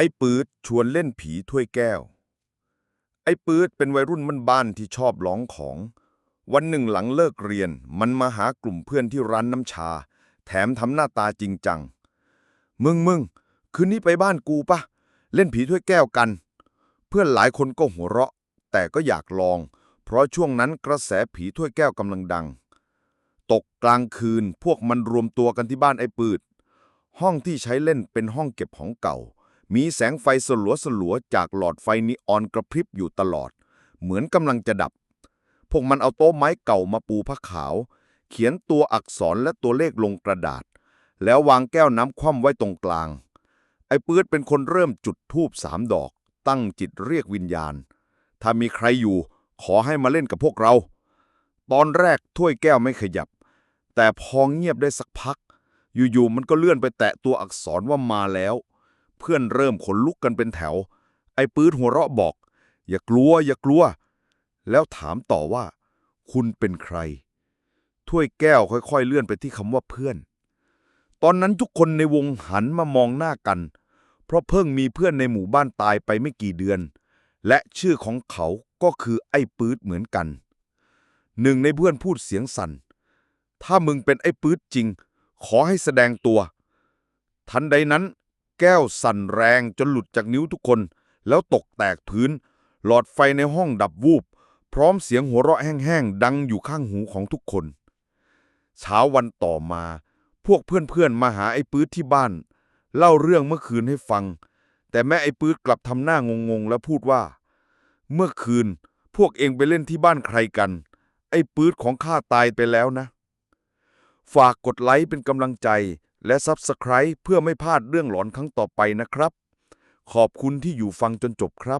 ไอ้ปืดชวนเล่นผีถ้วยแก้ว ไอ้ปืดเป็นวัยรุ่นมันบ้านที่ชอบร้องของ วันหนึ่งหลังเลิกเรียน มันมาหากลุ่มเพื่อนที่ร้านน้ำชา แถมทำหน้าตาจริงจัง มึงมึงคืนนี้ไปบ้านกูปะเล่นผีถ้วยแก้วกัน เพื่อนหลายคนก็หัวเราะ แต่ก็อยากลอง เพราะช่วงนั้นกระแสผีถ้วยแก้วกำลังดัง ตกกลางคืนพวกมันรวมตัวกันที่บ้านไอ้ปืด ห้องที่ใช้เล่นเป็นห้องเก็บของเก่า มีแสงไฟสลัวสลัวจากหลอดไฟนีออนกระพริบอยู่ตลอด เหมือนกำลังจะดับ พวกมันเอาโต๊ะไม้เก่ามาปูผ้าขาว เขียนตัวอักษรและตัวเลขลงกระดาษ แล้ววางแก้วน้ำคว่ำไว้ตรงกลาง ไอ้ปืดเป็นคนเริ่มจุดธูปสามดอก ตั้งจิตเรียกวิญญาณ ถ้ามีใครอยู่ ขอให้มาเล่นกับพวกเรา ตอนแรกถ้วยแก้วไม่ขยับ แต่พอเงียบได้สักพัก อยู่ๆมันก็เลื่อนไปแตะตัวอักษรว่ามาแล้ว เพื่อนเริ่มขนลุกกันเป็นแถว ไอ้ปืดหัวเราะบอก อย่ากลัว อย่ากลัว แล้วถามต่อว่า คุณเป็นใคร ถ้วยแก้วค่อย ๆ เลื่อนไปที่คำว่าเพื่อน ตอนนั้นทุกคนในวงหันมามองหน้ากัน เพราะเพิ่งมีเพื่อนในหมู่บ้านตายไปไม่กี่เดือน และชื่อของเขาก็คือไอ้ปืดเหมือนกัน หนึ่งในเพื่อนพูดเสียงสั่น ถ้ามึงเป็นไอ้ปืดจริง ขอให้แสดงตัว ทันใดนั้น แก้วสั่นแรงจนหลุดจากนิ้วทุกคน แล้วตกแตกพื้น หลอดไฟในห้องดับวูบ พร้อมเสียงหัวเราะแห้งๆ ดังอยู่ข้างหูของทุกคน เช้าวันต่อมา พวกเพื่อนๆ มาหาไอ้ปื๊ดที่บ้าน เล่าเรื่องเมื่อคืนให้ฟัง แต่แม่ไอ้ปื๊ดกลับทำหน้างงๆ แล้วพูดว่า เมื่อคืน พวกเองไปเล่นที่บ้านใครกัน ไอ้ปื๊ดของข้าตายไปแล้วนะ ฝากกดไลค์เป็นกำลังใจ และ Subscribe เพื่อไม่พลาดเรื่องหลอนครั้งต่อไปนะครับ ขอบคุณที่อยู่ฟังจนจบครับ